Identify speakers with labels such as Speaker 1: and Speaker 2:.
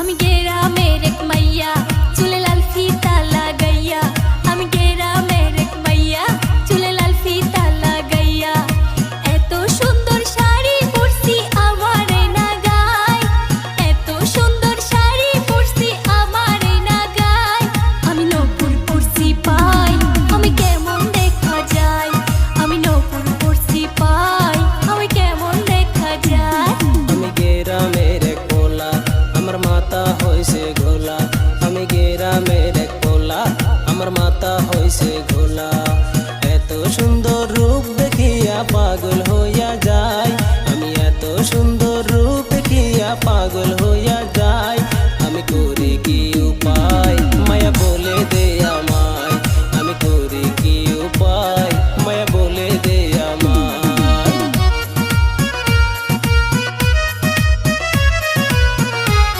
Speaker 1: আমি গেরা
Speaker 2: হইছে ঘোলা। এত সুন্দর রূপ দেখিয়া পাগল হইয়া যায়। আমি এত সুন্দর রূপ দেখিয়া পাগল হইয়া যায়। আমি করি কি উপায়? মায়া বলে দে আমায়। আমি করি কি